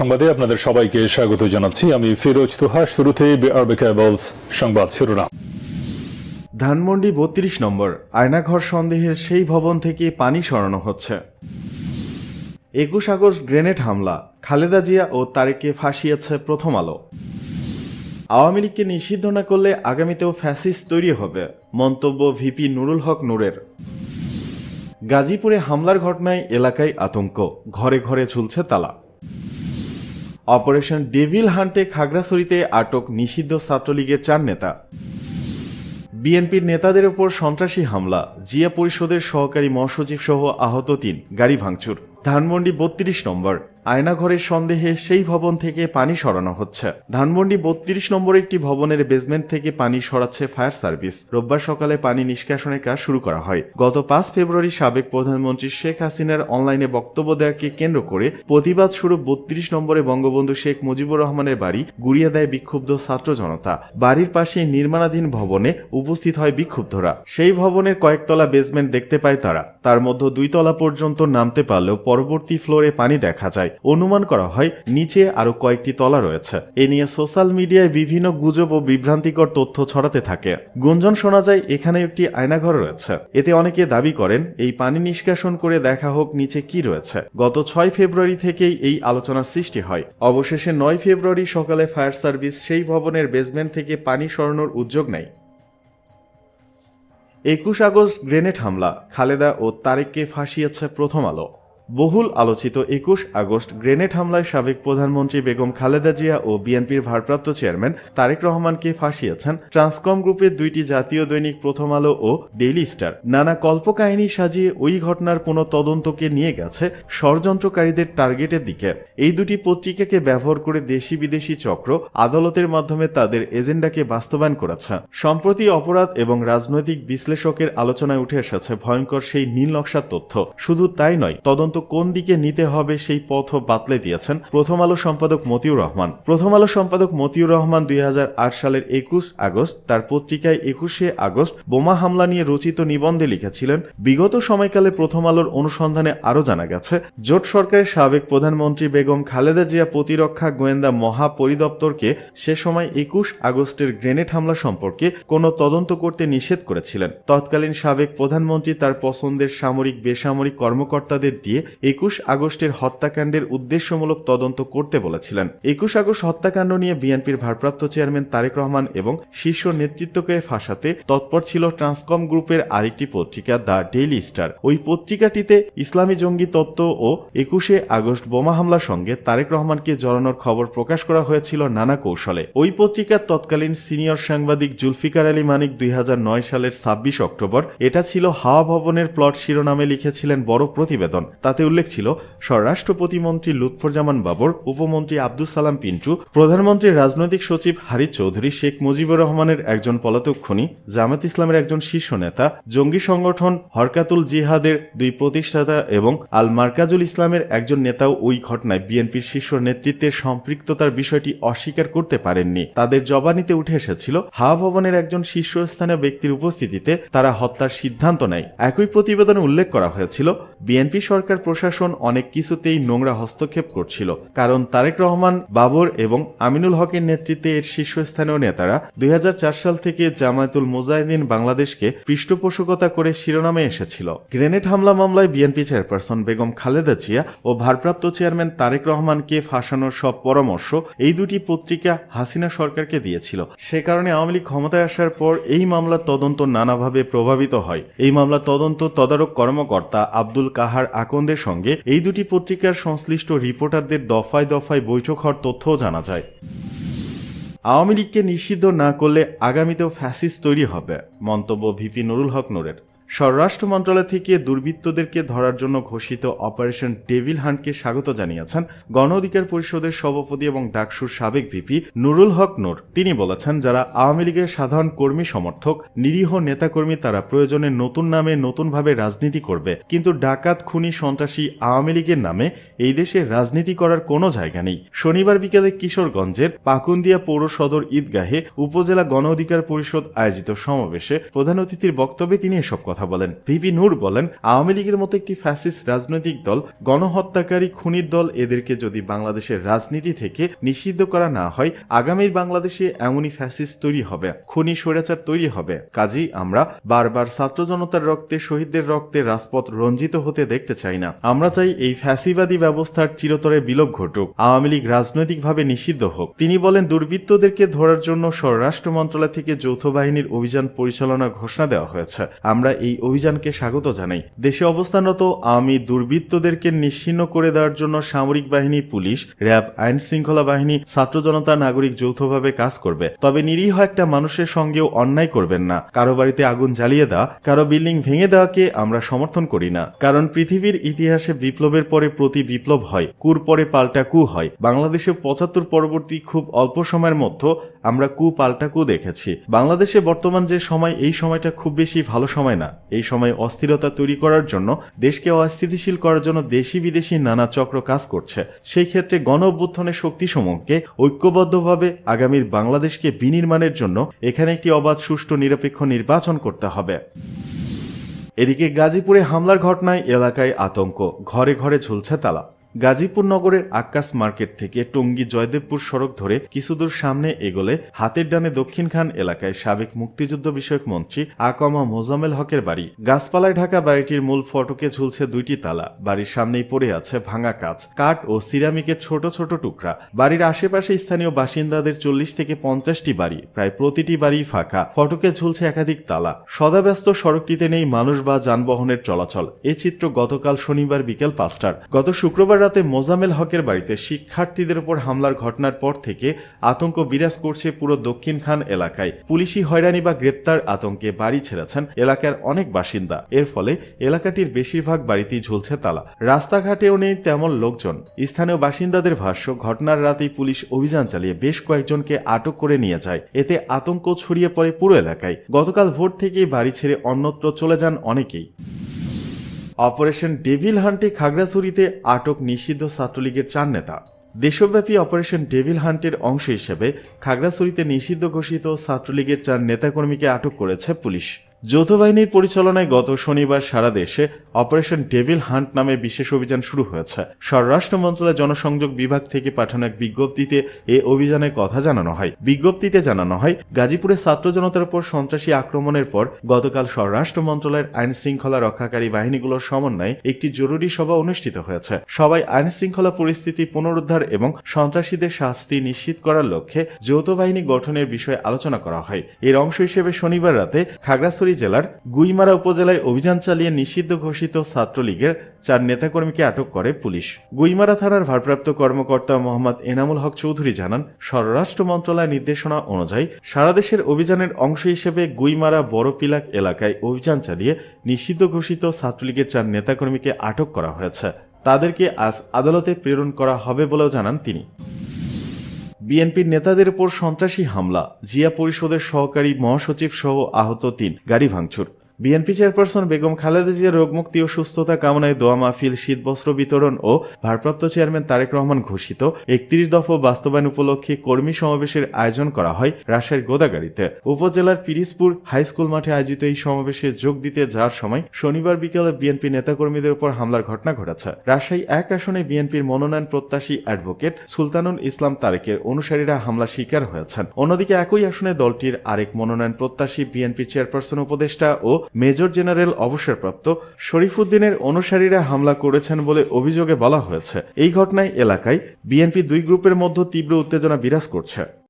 সংবাদে আপনাদের সবাইকে স্বাগত জানাচ্ছি। আমি ফিরোজ তুহা শুরুতে সংবাদ শিরোনাম। ধানমন্ডি বত্রিশ নম্বর, আয়নাঘর সন্দেহের সেই ভবন থেকে পানি সরানো হচ্ছে। একুশ আগস্ট গ্রেনেড হামলা, খালেদা জিয়া ও তারেককে ফাঁসিয়েছে প্রথম আলো। আওয়ামী লীগকে নিষিদ্ধ না করলে আগামীতেও ফ্যাসিস তৈরি হবে, মন্তব্য ভিপি নুরুল হক নূরের। গাজীপুরে হামলার ঘটনায় এলাকায় আতঙ্ক, ঘরে ঘরে ঝুলছে তালা। অপারেশন ডেভিল হান্টে খাগড়াছড়িতে আটক নিষিদ্ধ ছাত্রলীগের চার নেতা। বিএনপির নেতাদের ওপর সন্ত্রাসী হামলা, জিয়া পরিষদের সহকারী মহাসচিব সহ আহত তিন, গাড়ি ভাঙচুর। ধানমন্ডি বত্রিশ নম্বর। আয়নাঘরের সন্দেহে সেই ভবন থেকে পানি সরানো হচ্ছে। ধানমন্ডি বত্রিশ নম্বর একটি ভবনের বেসমেন্ট থেকে পানি সরাচ্ছে ফায়ার সার্ভিস রোববার সকালে পানি নিষ্কাশনের কাজ শুরু করা হয়। গত পাঁচ ফেব্রুয়ারি সাবেক প্রধানমন্ত্রী শেখ হাসিনার অনলাইনে বক্তব্য দেওয়াকে কেন্দ্র করে প্রতিবাদ শুরু বত্রিশ নম্বরে বঙ্গবন্ধু শেখ মুজিবুর রহমানের বাড়ি গুড়িয়ে দেয় বিক্ষুব্ধ ছাত্র জনতা। বাড়ির পাশে নির্মাণাধীন ভবনে উপস্থিত হয় বিক্ষুব্ধরা। সেই ভবনের কয়েকতলা বেসমেন্ট দেখতে পায় তারা। তার মধ্যে দুই তলা পর্যন্ত নামতে পারলেও পরবর্তী ফ্লোরে পানি দেখা যায়। অনুমান করা হয়, নিচে আরও কয়েকটি তলা রয়েছে। এ নিয়ে সোশ্যাল মিডিয়ায় বিভিন্ন গুজব ও বিভ্রান্তিকর তথ্য ছড়াতে থাকে। গুঞ্জন শোনা যায়, এখানে একটি আয়নাঘর রয়েছে। এতে অনেকে দাবি করেন, এই পানি নিষ্কাশন করে দেখা হোক নিচে কি রয়েছে। গত ছয় ফেব্রুয়ারি থেকেই এই আলোচনার সৃষ্টি হয়। অবশেষে নয় ফেব্রুয়ারি সকালে ফায়ার সার্ভিস সেই ভবনের বেসমেন্ট থেকে পানি সরানোর উদ্যোগ নেয়। একুশ আগস্ট গ্রেনেড হামলা, খালেদা ও তারেককে ফাঁসিয়েছে প্রথম আলো। বহুল আলোচিত একুশ আগস্ট গ্রেনেড হামলায় সাবেক প্রধানমন্ত্রী বেগম খালেদা জিয়া ও বিএনপির ভারপ্রাপ্ত চেয়ারম্যান তারেক রহমানকে ফাঁসিয়েছেন। ট্রান্সকম গ্রুপের দুইটি জাতীয় দৈনিক প্রথম আলো ও ডেইলি স্টার। নানা কল্পকাহিনী সাজিয়ে ওই ঘটনার পুনঃ তদন্তকে নিয়ে গেছে ষড়যন্ত্রকারীদের টার্গেটের দিকে। এই দুটি পত্রিকাকে ব্যবহার করে দেশি বিদেশি চক্র আদালতের মাধ্যমে তাদের এজেন্ডাকে বাস্তবায়ন করেছে। সম্প্রতি অপরাধ এবং রাজনৈতিক বিশ্লেষকের আলোচনায় উঠে এসেছে ভয়ঙ্কর সেই নীল নকশার তথ্য। শুধু তাই নয়, তদন্ত কোন দিকে নিতে হবে সেই পথও বাতলে দিয়েছেন প্রথম আলো সম্পাদক মতিউর রহমান। প্রথম আলো সম্পাদক মতিউর রহমান দুই হাজার আট সালের একুশ আগস্ট, তার পত্রিকায় একুশে আগস্ট বোমা হামলা নিয়ে রচিত নিবন্ধে লিখেছিলেন, বিগত সময়কালে প্রথম আলোর অনুসন্ধানে আরও জানা গেছে, জোট সরকারের সাবেক প্রধানমন্ত্রী বেগম খালেদা জিয়া প্রতিরক্ষা গোয়েন্দা মহাপরিদপ্তরকে সে সময় একুশ আগস্টের গ্রেনেড হামলা সম্পর্কে কোনো তদন্ত করতে নিষেধ করেছিলেন। তৎকালীন সাবেক প্রধানমন্ত্রী তার পছন্দের সামরিক বেসামরিক কর্মকর্তাদের দিয়ে একুশ আগস্টের হত্যাকাণ্ডের উদ্দেশ্যমূলক তদন্ত করতে বলেছিলেন। একুশ আগস্ট হত্যাকাণ্ড নিয়ে বিএনপির ভারপ্রাপ্ত চেয়ারম্যান তারেক রহমান এবং শীর্ষ নেতৃত্বকে ফাঁসাতে তৎপর ছিল ট্রান্সকম গ্রুপের আরেকটি পত্রিকা দ্য ডেইলি স্টার। ওই পত্রিকাটিতে ইসলামী জঙ্গি তত্ত্ব ও একুশে আগস্ট বোমা হামলার সঙ্গে তারেক রহমানকে জড়ানোর খবর প্রকাশ করা হয়েছিল নানা কৌশলে। ওই পত্রিকার তৎকালীন সিনিয়র সাংবাদিক জুলফিকার আলী মানিক দুই হাজার নয় সালের ছাব্বিশ অক্টোবর, এটা ছিল হাওয়া ভবনের প্লট শিরোনামে লিখেছিলেন বড় প্রতিবেদন। তাতে উল্লেখ ছিল স্বরাষ্ট্র প্রতিমন্ত্রী লুৎফরজামান বাবর, উপমন্ত্রী আব্দুল সালাম পিন্টু প্রধানমন্ত্রীর রাজনৈতিক সচিব হারিদ চৌধুরী, শেখ মুজিবুর রহমানের একজন পলাতক খনি, জামাত ইসলামের একজন শীর্ষ নেতা, জঙ্গি সংগঠন হরকাতুল জিহাদের দুই প্রতিষ্ঠাতা এবং আল মার্কাজুল ইসলামের একজন নেতাও ওই ঘটনায় বিএনপির শীর্ষ নেতৃত্বের সম্পৃক্ততার বিষয়টি অস্বীকার করতে পারেননি। তাদের জবানিতে উঠে এসেছিল হাওয়া ভবনের একজন শীর্ষস্থানীয় ব্যক্তির উপস্থিতিতে তারা হত্যার সিদ্ধান্ত নেয়। একই প্রতিবেদনে উল্লেখ করা হয়েছিল, বিএনপি সরকার প্রশাসন অনেক কিছুতেই নোংরা হস্তক্ষেপ করছিল, কারণ তারেক রহমান, বাবর এবং আমিনুল হকের নেতৃত্বে এর শীর্ষস্থানীয় নেতারা দুই হাজার চার সাল থেকে জামায়াতুল মুজাহিদিন বাংলাদেশকে পৃষ্ঠপোষকতা করে শিরোনামে এসেছিল। গ্রেনেড হামলা মামলায় বিএনপি চেয়ারপারসন বেগম খালেদা জিয়া ও ভারপ্রাপ্ত চেয়ারম্যান তারেক রহমানকে ফাঁসানোর সব পরামর্শ এই দুটি পত্রিকা হাসিনা সরকারকে দিয়েছিল। সে কারণে আওয়ামী লীগ ক্ষমতায় আসার পর এই মামলার তদন্ত নানাভাবে প্রভাবিত হয়। এই মামলার তদন্ত তদারক কর্মকর্তা আব্দুল কাহার আকন্দের সঙ্গে এই দুটি পত্রিকার সংশ্লিষ্ট রিপোর্টারদের দফায় দফায় বৈঠক হওয়ার তথ্যও জানা যায়। আওয়ামী লীগকে নিষিদ্ধ না করলে আগামীতেও ফ্যাসিস তৈরি হবে, মন্তব্য ভিপি নুরুল হক নুরের। স্বরাষ্ট্র মন্ত্রণালয় থেকে দুর্বৃত্তদেরকে ধরার জন্য ঘোষিত অপারেশন ডেভিল হান্টকে স্বাগত জানিয়েছেন গণ অধিকার পরিষদের সভাপতি এবং ডাকসুর সাবেক ভিপি নুরুল হক নূর। তিনি বলেছেন, যারা আওয়ামী লীগের সাধারণ কর্মী সমর্থক, নিরীহ নেতাকর্মী তারা প্রয়োজনে নতুন নামে নতুনভাবে রাজনীতি করবে। কিন্তু ডাকাত, খুনি, সন্ত্রাসী আওয়ামী লীগের নামে এই দেশে রাজনীতি করার কোনো জায়গা নেই। শনিবার বিকেলে কিশোরগঞ্জের পাকুন্দিয়া পৌর সদর ঈদগাহে উপজেলা গণ অধিকার পরিষদ আয়োজিত সমাবেশে প্রধান অতিথির বক্তব্যে তিনি এসব কথা কথা বলেন। ভিপি নূর বলেন, আওয়ামী লীগের মতো একটি ফ্যাসিস্ট রাজনৈতিক দল গণহত্যাকারী খুনির দল এদেরকে যদি বাংলাদেশের রাজনীতি থেকে নিষিদ্ধ করা না হয়, আগামীর বাংলাদেশে এমনই ফ্যাসিস্ট তৈরি হবে, খুনি স্বৈরাচার তৈরি হবে। কাজেই আমরা বারবার ছাত্র জনতার রক্তে, শহীদদের রক্তে রাজপথ রঞ্জিত হতে দেখতে চাই না। আমরা চাই এই ফ্যাসিবাদী ব্যবস্থার চিরতরে বিলোপ ঘটুক, আওয়ামী লীগ রাজনৈতিকভাবে নিষিদ্ধ হোক। তিনি বলেন, দুর্বৃত্তদেরকে ধরার জন্য স্বরাষ্ট্র মন্ত্রণালয় থেকে যৌথ বাহিনীর অভিযান পরিচালনা ঘোষণা দেওয়া হয়েছে। আমরা এই অভিযানকে স্বাগত জানাই। দেশে অবস্থানরত আওয়ামী দুর্বৃত্তদেরকে নিশ্চিন্ন করে দেওয়ার জন্য সামরিক বাহিনী, পুলিশ, র্যাব, আইন শৃঙ্খলা বাহিনী, ছাত্র জনতা, নাগরিক যৌথভাবে কাজ করবে। তবে নিরীহ একটা মানুষের সঙ্গেও অন্যায় করবেন না। কারও বাড়িতে আগুন জ্বালিয়ে দেওয়া, কারও বিল্ডিং ভেঙে দেওয়াকে আমরা সমর্থন করি না। কারণ পৃথিবীর ইতিহাসে বিপ্লবের পরে প্রতি বিপ্লব হয়, কুর পরে পাল্টা কু হয়। বাংলাদেশে পঁচাত্তর পরবর্তী খুব অল্প সময়ের মধ্যে আমরা কু পাল্টা কু দেখেছি। বাংলাদেশে বর্তমান যে সময়, এই সময়টা খুব বেশি ভালো সময় না। এই সময় অস্থিরতা তৈরি করার জন্য দেশকে অস্থিতিশীল করার জন্য দেশি বিদেশি নানা চক্র কাজ করছে। সেই ক্ষেত্রে গণ অভ্যুত্থানের শক্তি সমূহকে ঐক্যবদ্ধভাবে আগামীর বাংলাদেশকে বিনির্মাণের জন্য এখানে একটি অবাধ, সুষ্ঠু, নিরপেক্ষ নির্বাচন করতে হবে। এদিকে গাজীপুরে হামলার ঘটনায় এলাকায় আতঙ্ক। ঘরে ঘরে ঝুলছে তালা। গাজীপুর নগরের আক্কাস মার্কেট থেকে টঙ্গী জয়দেবপুর সড়ক ধরে কিছুদূর সামনে এগোলে হাতের ডানে দক্ষিণ খান এলাকায় সাবেক মুক্তিযুদ্ধ বিষয়ক মন্ত্রী আকমা মোজামেল হকের বাড়ি। গাছপালায় ঢাকা বাড়িটির মূল ফটকে ঝুলছে দুইটি তালা। বাড়ির সামনেই পড়ে আছে ভাঙা কাজ কাঠ ও সিরামিকের ছোট ছোট টুকরা। বাড়ির আশেপাশে স্থানীয় বাসিন্দাদের চল্লিশ থেকে পঞ্চাশটি বাড়ি, প্রায় প্রতিটি বাড়ি ফাঁকা। ফটকে ঝুলছে একাধিক তালা। সদাব্যস্ত সড়কটিতে নেই মানুষ বা যানবাহনের চলাচল। এই চিত্র গতকাল শনিবার বিকেল পাঁচটার। গত শুক্রবার রাতে মোজামেল হকের বাড়িতে শিক্ষার্থীদের উপর হামলার ঘটনার পর থেকে আতঙ্ক বিরাজ করছে পুরো দক্ষিণ খান এলাকায়। পুলিশি হয়রানি বা গ্রেপ্তার আতঙ্কে বাড়ি ছেড়েছেন এলাকার অনেক বাসিন্দা। এর ফলে এলাকাটির বেশিরভাগ বাড়িতেই ঝুলছে তালা। রাস্তাঘাটেও নেই তেমন লোকজন। স্থানীয় বাসিন্দাদের ভাষ্য, ঘটনার রাতেই পুলিশ অভিযান চালিয়ে বেশ কয়েকজনকে আটক করে নিয়ে যায়। এতে আতঙ্ক ছড়িয়ে পড়ে পুরো এলাকায়। গতকাল ভোর থেকেই বাড়ি ছেড়ে অন্যত্র চলে যান অনেকেই। অপারেশন ডেভিল হান্টে খাগড়াছড়িতে আটক নিষিদ্ধ ছাত্রলীগের চার নেতা। দেশব্যাপী অপারেশন ডেভিল হান্টের অংশ হিসেবে খাগড়াছড়িতে নিষিদ্ধ ঘোষিত ছাত্রলীগের চার নেতাকর্মীকে আটক করেছে পুলিশ। যৌথ বাহিনীর পরিচালনায় গত শনিবার সারা দেশে অপারেশন ডেভিল হান্ট নামে বিশেষ অভিযান শুরু হয়েছে। স্বরাষ্ট্র মন্ত্রণালয় জনসংযোগ বিভাগ থেকে পাঠানো এক বিজ্ঞপ্তিতে এ অভিযানের কথা জানানো হয়। বিজ্ঞপ্তিতে জানানো হয়, গাজীপুরে ছাত্র জনতার উপর সন্ত্রাসী আক্রমণের পর গতকাল স্বরাষ্ট্র মন্ত্রণালয়ের আইন শৃঙ্খলা রক্ষাকারী বাহিনীগুলোর সমন্বয়ে একটি জরুরি সভা অনুষ্ঠিত হয়েছে। সবাই আইন শৃঙ্খলা পরিস্থিতি পুনরুদ্ধার এবং সন্ত্রাসীদের শাস্তি নিশ্চিত করার লক্ষ্যে যৌথ বাহিনী গঠনের বিষয়ে আলোচনা করা হয়। এর অংশ হিসেবে শনিবার রাতে খাগড়াছড়ি জেলার গুইমারা উপজেলায় অভিযান চালিয়ে নিষিদ্ধ ঘোষিত ছাত্রলীগের চার নেতাকর্মীকে আটক করে পুলিশ। গুইমারা থানার ভারপ্রাপ্ত কর্মকর্তা মোহাম্মদ এনামুল হক চৌধুরী জানান, স্বরাষ্ট্র মন্ত্রণালয় নির্দেশনা অনুযায়ী সারা দেশের অভিযানের অংশ হিসেবে গুইমারা বড়পিলাক এলাকায় অভিযান চালিয়ে নিষিদ্ধ ঘোষিত ছাত্রলীগের চার নেতাকর্মীকে আটক করা হয়েছে। তাদেরকে আজ আদালতে প্রেরণ করা হবে বলেও জানান তিনি। বিএনপির নেতাদের উপর সন্ত্রাসী হামলা জিয়া পরিষদের সহকারী মহাসচিব সহ আহত তিন গাড়ি ভাঙচুর। বিএনপি চেয়ারপারসন বেগম খালেদা জিয়ার রোগমুক্তি ও সুস্থতা কামনায় দোয়া মাহফিল, শীতবস্ত্র বিতরণ ও ভারপ্রাপ্ত চেয়ারম্যান তারেক রহমান ঘোষিত। একত্রিশ দফা বাস্তবায়ন উপলক্ষে কর্মী সমাবেশের আয়োজন করা হয় রাজশাহীর গোদাগাড়িতে। উপজেলার পিরিসপুর হাইস্কুল মাঠে আয়োজিত এই সমাবেশে যোগ দিতে যাওয়ার সময় শনিবার বিকেলে বিএনপি নেতাকর্মীদের উপর হামলার ঘটনা ঘটেছে। রাজশাহী এক আসনে বিএনপির মনোনয়ন প্রত্যাশী অ্যাডভোকেট সুলতানুল ইসলাম তারেকের অনুসারীরা হামলা শিকার হয়েছেন। অন্যদিকে একই আসনে দলটির আরেক মনোনয়ন প্রত্যাশী বিএনপি চেয়ারপারসন উপদেষ্টা ও মেজর জেনারেল অবসরপ্রাপ্ত শরীফুদ্দিনের অনুসারীরা হামলা করেছেন বলে অভিযোগে বলা হয়েছে। এই ঘটনায় এলাকায় বিএনপি দুই গ্রুপের মধ্যে তীব্র উত্তেজনা বিরাজ করছে।